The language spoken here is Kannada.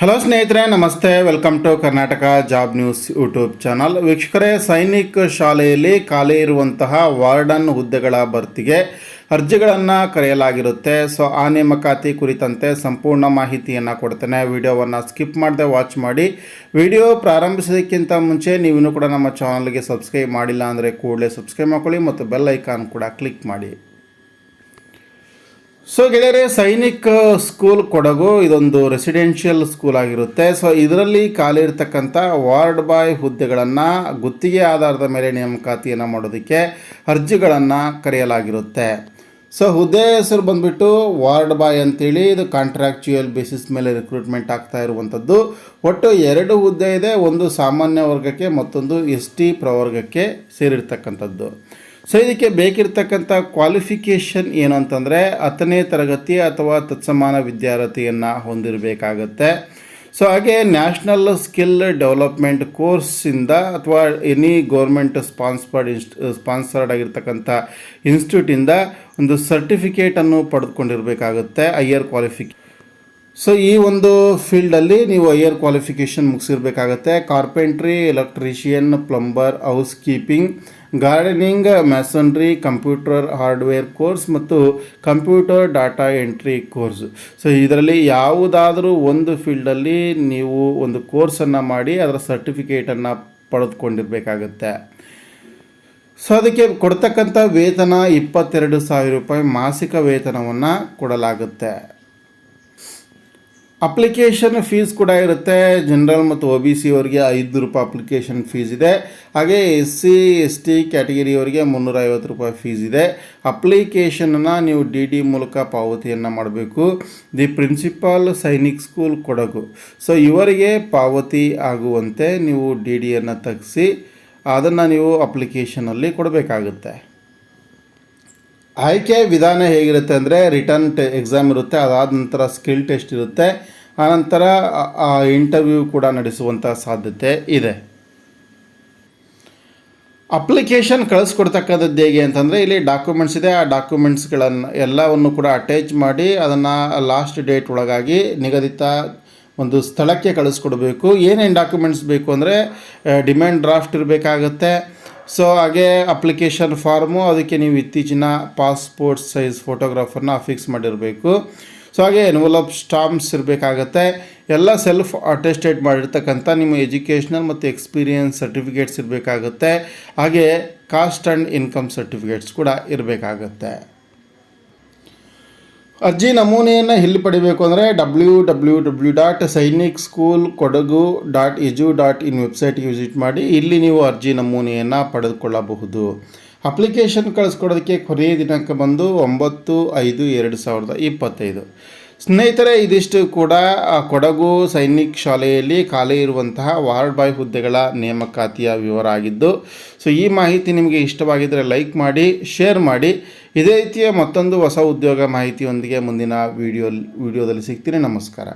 ಹಲೋ ಸ್ನೇಹಿತರೆ, ನಮಸ್ತೆ. Welcome to Karnataka job news YouTube channel ವೀಕ್ಷಕರೇ, ಸೈನಿಕ ಶಾಲೆಯಲ್ಲಿ ಖಾಲಿ ಇರುವಂತಹ ವಾರ್ಡನ್ ಹುದ್ದೆಗಳ ಭರ್ತಿಗೆ ಅರ್ಜಿಗಳನ್ನು ಕರೆಯಲಾಗಿರುತ್ತೆ. ಸೊ ಆ ನೇಮಕಾತಿ ಕುರಿತಂತೆ ಸಂಪೂರ್ಣ ಮಾಹಿತಿಯನ್ನು ಕೊಡ್ತೇನೆ. ವಿಡಿಯೋವನ್ನು ಸ್ಕಿಪ್ ಮಾಡದೆ ವಾಚ್ ಮಾಡಿ. ವಿಡಿಯೋ ಪ್ರಾರಂಭಿಸೋದಕ್ಕಿಂತ ಮುಂಚೆ ನೀವಿನ್ನೂ ಕೂಡ ನಮ್ಮ ಚಾನಲ್ಗೆ ಸಬ್ಸ್ಕ್ರೈಬ್ ಮಾಡಿಲ್ಲ ಅಂದರೆ ಕೂಡಲೇ ಸಬ್ಸ್ಕ್ರೈಬ್ ಮಾಡ್ಕೊಳ್ಳಿ ಮತ್ತು ಬೆಲ್ ಐಕಾನ್ ಕೂಡ ಕ್ಲಿಕ್ ಮಾಡಿ. ಸೊ ಗೆಳೆಯರೆ, ಸೈನಿಕ್ ಸ್ಕೂಲ್ ಕೊಡಗು ಇದೊಂದು ರೆಸಿಡೆನ್ಷಿಯಲ್ ಸ್ಕೂಲ್ ಆಗಿರುತ್ತೆ. ಸೊ ಇದರಲ್ಲಿ ಖಾಲಿ ಇರತಕ್ಕಂಥ ವಾರ್ಡ್ ಬಾಯ್ ಹುದ್ದೆಗಳನ್ನು ಗುತ್ತಿಗೆ ಆಧಾರದ ಮೇಲೆ ನೇಮಕಾತಿಯನ್ನು ಮಾಡೋದಕ್ಕೆ ಅರ್ಜಿಗಳನ್ನು ಕರೆಯಲಾಗಿರುತ್ತೆ. ಸೊ ಹುದ್ದೆ ಹೆಸರು ಬಂದುಬಿಟ್ಟು ವಾರ್ಡ್ ಬಾಯ್ ಅಂತೇಳಿ ಇದು ಕಾಂಟ್ರಾಕ್ಚುಯಲ್ ಬೇಸಿಸ್ ಮೇಲೆ ರಿಕ್ರೂಟ್ಮೆಂಟ್ ಆಗ್ತಾ ಇರುವಂಥದ್ದು. ಒಟ್ಟು ಎರಡು ಹುದ್ದೆ ಇದೆ, ಒಂದು ಸಾಮಾನ್ಯ ವರ್ಗಕ್ಕೆ ಮತ್ತೊಂದು ಎಸ್ ಟಿ ಪ್ರವರ್ಗಕ್ಕೆ ಸೇರಿರ್ತಕ್ಕಂಥದ್ದು. ಸೊ ಇದಕ್ಕೆ ಬೇಕಿರ್ತಕ್ಕಂಥ ಕ್ವಾಲಿಫಿಕೇಷನ್ ಏನು ಅಂತಂದರೆ ಹತ್ತನೇ ತರಗತಿ ಅಥವಾ ತತ್ಸಮಾನ ವಿದ್ಯಾರ್ಥಿಯನ್ನು ಹೊಂದಿರಬೇಕಾಗತ್ತೆ. ಸೊ ಹಾಗೆ ನ್ಯಾಷನಲ್ ಸ್ಕಿಲ್ ಡೆವಲಪ್ಮೆಂಟ್ ಕೋರ್ಸಿಂದ ಅಥವಾ ಎನಿ ಗೌರ್ಮೆಂಟ್ ಸ್ಪಾನ್ಸರ್ಡ್ ಇನ್ಸ್ಟ್ ಸ್ಪಾನ್ಸರ್ಡ್ ಆಗಿರ್ತಕ್ಕಂಥ ಇನ್ಸ್ಟಿಟ್ಯೂಟಿಂದ ಒಂದು ಸರ್ಟಿಫಿಕೇಟನ್ನು ಪಡೆದುಕೊಂಡಿರಬೇಕಾಗುತ್ತೆ ಹೈಯರ್ ಕ್ವಾಲಿಫಿಕೇ ಸೊ ಈ ಒಂದು ಫೀಲ್ಡಲ್ಲಿ ನೀವು higher qualification ಮುಗಿಸಿರ್ಬೇಕಾಗತ್ತೆ. Carpentry electrician plumber house keeping gardening masonry computer hardware course ಮತ್ತು computer data entry course so ಇದರಲ್ಲಿ ಯಾವುದಾದರೂ ಒಂದು ಫೀಲ್ಡಲ್ಲಿ ನೀವು ಒಂದು ಕೋರ್ಸನ್ನು ಮಾಡಿ ಅದರ ಸರ್ಟಿಫಿಕೇಟನ್ನು ಪಡೆದುಕೊಂಡಿರಬೇಕಾಗತ್ತೆ. ಸೊ ಅದಕ್ಕೆ ಕೊಡ್ತಕ್ಕಂಥ ವೇತನ ಇಪ್ಪತ್ತೆರಡು ಸಾವಿರ ರೂಪಾಯಿ ಮಾಸಿಕ ವೇತನವನ್ನು ಕೊಡಲಾಗುತ್ತೆ. ಅಪ್ಲಿಕೇಶನ್ ಫೀಸ್ ಕೂಡ ಇರುತ್ತೆ. ಜನರಲ್ ಮತ್ತು ಒ ಬಿ ಸಿ ಅವರಿಗೆ ಐದು ರೂಪಾಯಿ ಅಪ್ಲಿಕೇಶನ್ ಫೀಸ್ ಇದೆ. ಹಾಗೆ ಎಸ್ ಸಿ ಎಸ್ ಟಿ ಕ್ಯಾಟಗರಿಯವರಿಗೆ ಮುನ್ನೂರ ಐವತ್ತು ರೂಪಾಯಿ ಫೀಸ್ ಇದೆ. ಅಪ್ಲಿಕೇಶನನ್ನು ನೀವು ಡಿ ಡಿ ಮೂಲಕ ಪಾವತಿಯನ್ನು ಮಾಡಬೇಕು. The principal Sainik school Kodagu. So ಇವರಿಗೆ ಪಾವತಿ ಆಗುವಂತೆ ನೀವು ಡಿ ಡಿಯನ್ನು ತೆಗೆಸಿ, ಅದನ್ನು ನೀವು ಅಪ್ಲಿಕೇಶನಲ್ಲಿ ಕೊಡಬೇಕಾಗುತ್ತೆ. ಆಯ್ಕೆ ವಿಧಾನ ಹೇಗಿರುತ್ತೆ ಅಂದರೆ ರಿಟರ್ನ್ ಟೆ ಎಕ್ಸಾಮ್ ಇರುತ್ತೆ, ಅದಾದ ನಂತರ ಸ್ಕಿಲ್ ಟೆಸ್ಟ್ ಇರುತ್ತೆ ಆನಂತರ ಇಂಟರ್ವ್ಯೂ ಕೂಡ ನಡೆಸುವಂಥ ಸಾಧ್ಯತೆ ಇದೆ. ಅಪ್ಲಿಕೇಶನ್ ಕಳಿಸ್ಕೊಡ್ತಕ್ಕಂಥದ್ದು ಹೇಗೆ ಅಂತಂದರೆ, ಇಲ್ಲಿ ಡಾಕ್ಯುಮೆಂಟ್ಸ್ ಇದೆ, ಆ ಡಾಕ್ಯುಮೆಂಟ್ಸ್ಗಳನ್ನು ಎಲ್ಲವನ್ನು ಕೂಡ ಅಟ್ಯಾಚ್ ಮಾಡಿ ಅದನ್ನು ಲಾಸ್ಟ್ ಡೇಟ್ ಒಳಗಾಗಿ ನಿಗದಿತ ಒಂದು ಸ್ಥಳಕ್ಕೆ ಕಳಿಸ್ಕೊಡ್ಬೇಕು. ಏನೇನು ಡಾಕ್ಯುಮೆಂಟ್ಸ್ ಬೇಕು ಅಂದರೆ ಡಿಮ್ಯಾಂಡ್ ಡ್ರಾಫ್ಟ್ ಇರಬೇಕಾಗತ್ತೆ ಸೊ ಹಾಗೆ ಅಪ್ಲಿಕೇಶನ್ ಫಾರ್ಮು ಅದಕ್ಕೆ ನೀವು ಇತ್ತೀಚಿನ ಪಾಸ್ಪೋರ್ಟ್ ಸೈಜ್ ಫೋಟೋಗ್ರಾಫರ್ನ ಫಿಕ್ಸ್ ಮಾಡಿರಬೇಕು. ಸೊ ಹಾಗೆ ಎನ್ವಲಪ್ ಸ್ಟಾಂಪ್ಸ್ ಇರಬೇಕಾಗತ್ತೆ. ಎಲ್ಲ ಸೆಲ್ಫ್ ಅಟೆಸ್ಟೇಟ್ ಮಾಡಿರ್ತಕ್ಕಂಥ ನಿಮ್ಮ ಎಜುಕೇಷ್ನಲ್ ಮತ್ತು ಎಕ್ಸ್ಪೀರಿಯನ್ಸ್ ಸರ್ಟಿಫಿಕೇಟ್ಸ್ ಇರಬೇಕಾಗುತ್ತೆ. ಹಾಗೆ ಕಾಸ್ಟ್ ಆ್ಯಂಡ್ ಇನ್ಕಮ್ ಸರ್ಟಿಫಿಕೇಟ್ಸ್ ಕೂಡ ಇರಬೇಕಾಗತ್ತೆ. ಅರ್ಜಿ ನಮೂನೆಯನ್ನು ಎಲ್ಲಿ ಪಡಿಬೇಕು ಅಂದರೆ W W W dot Sainik school Kodagu dot edu dot in ವೆಬ್ಸೈಟ್ಗೆ ವಿಸಿಟ್ ಮಾಡಿ ಇಲ್ಲಿ ನೀವು ಅರ್ಜಿ ನಮೂನೆಯನ್ನು ಪಡೆದುಕೊಳ್ಳಬಹುದು. ಅಪ್ಲಿಕೇಶನ್ ಕಳಿಸ್ಕೊಡೋದಕ್ಕೆ ಕೊನೆಯ ದಿನಾಂಕ ಬಂದು ಒಂಬತ್ತು ಐದು ಎರಡು ಸಾವಿರದ ಇಪ್ಪತ್ತೈದು. ಸ್ನೇಹಿತರೆ, ಇದಿಷ್ಟು ಕೂಡ ಕೊಡಗು ಸೈನಿಕ್ ಶಾಲೆಯಲ್ಲಿ ಖಾಲಿ ಇರುವಂತಹ ವಾರ್ಡ್ ಬಾಯ್ ಹುದ್ದೆಗಳ ನೇಮಕಾತಿಯ ವಿವರ ಆಗಿದ್ದು, ಸೊ ಈ ಮಾಹಿತಿ ನಿಮಗೆ ಇಷ್ಟವಾಗಿದ್ದರೆ ಲೈಕ್ ಮಾಡಿ, ಶೇರ್ ಮಾಡಿ. ಇದೇ ರೀತಿಯ ಮತ್ತೊಂದು ಹೊಸ ಉದ್ಯೋಗ ಮಾಹಿತಿಯೊಂದಿಗೆ ಮುಂದಿನ ವಿಡಿಯೋ, ವಿಡಿಯೋದಲ್ಲಿ ಸಿಗ್ತೀನಿ. ನಮಸ್ಕಾರ.